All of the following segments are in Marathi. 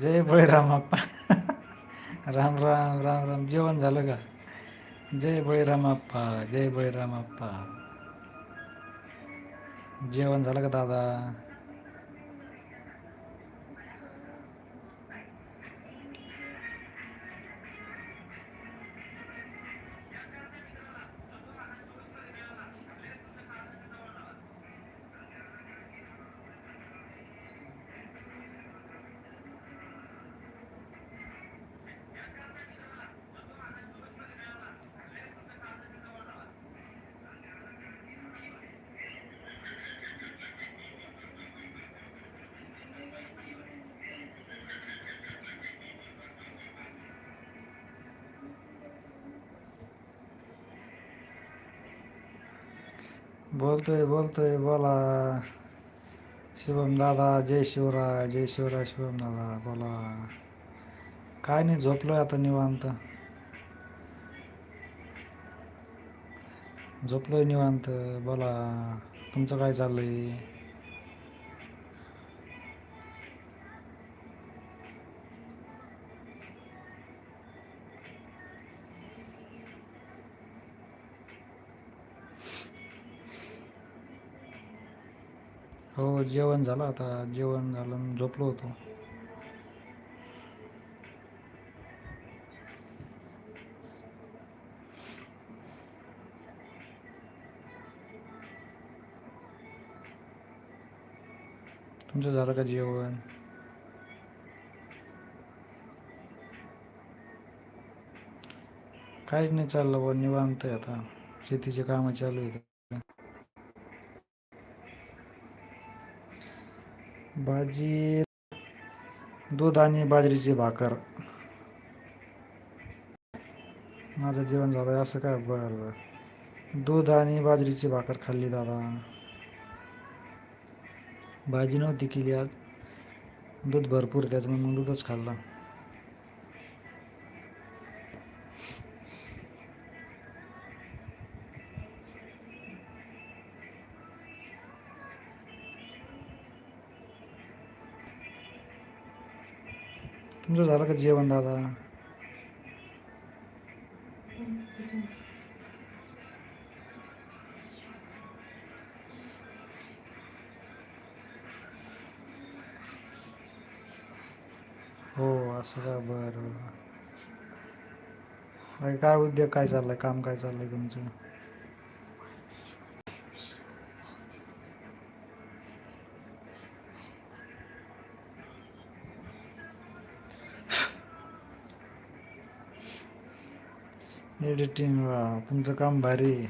जय बळीराम अप्पा. राम राम राम राम. जेवण झालं का? जय बळीराम अप्पा जय बळीराम अप्पा. जेवण झालं का दादा? बोलतोय बोलतोय बोला. शिवम दादा जय शिवराय जय शिवराय शिवम दादा बोला. काय नाही झोपलोय आता निवांत. झोपलोय निवांत बोला. तुमचं काय चाललंय? हो जेवण झालं आता. जेवण झालं झोपलो होतो. तुमचं झालं का जेवण? काहीच नाही चाललं बा निवांत आहे आता. शेतीचे कामं चालू आहेत. भाजी दूध आणि बाजरीची भाकर. माझं जेवण झालं असं काय? बरं बरं. दूध आणि बाजरीची भाकर खाल्ली दादा. भाजी नव्हती केली आज. दूध भरपूर आहे त्याच्यामुळे मग दूधच खाल्लं. तुमचं झालं का जेवण दादा? हो असं का? बरं काय उद्योग काय चाललंय? काम काय चाललंय तुमचं? एडिटिंग वा. तुमचं काम भारी.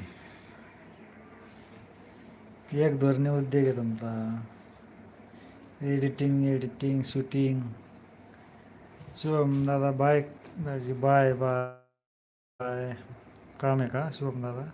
एक धोरणे उद्योग आहे तुमचा. एडिटिंग एडिटिंग शूटिंग शुभम दादा बाय दाजी बाय बाय बाय काम आहे का शुभम दादा?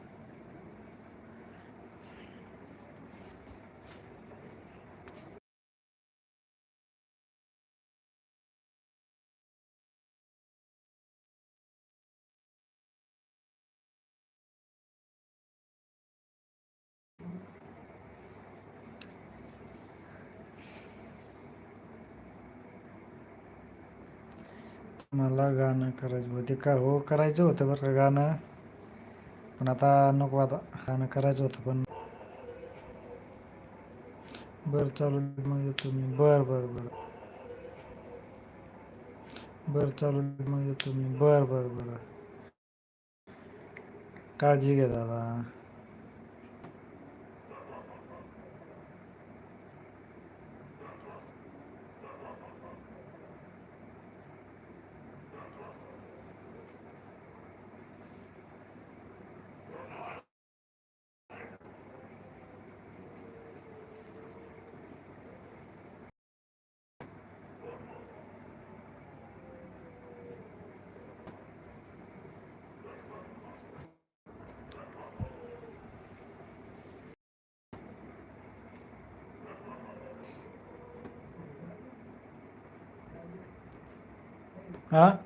मला गाणं करायचं होते. का हो करायचं होतं बरं का गाणं. पण आता नको आता गाणं करायचं होतं पण. बरं चालू मग येतो मी. बरं बरं बरं. बरं चालू मग येतो मी. बरं बरं बरं. काळजी घ्या दादा. हां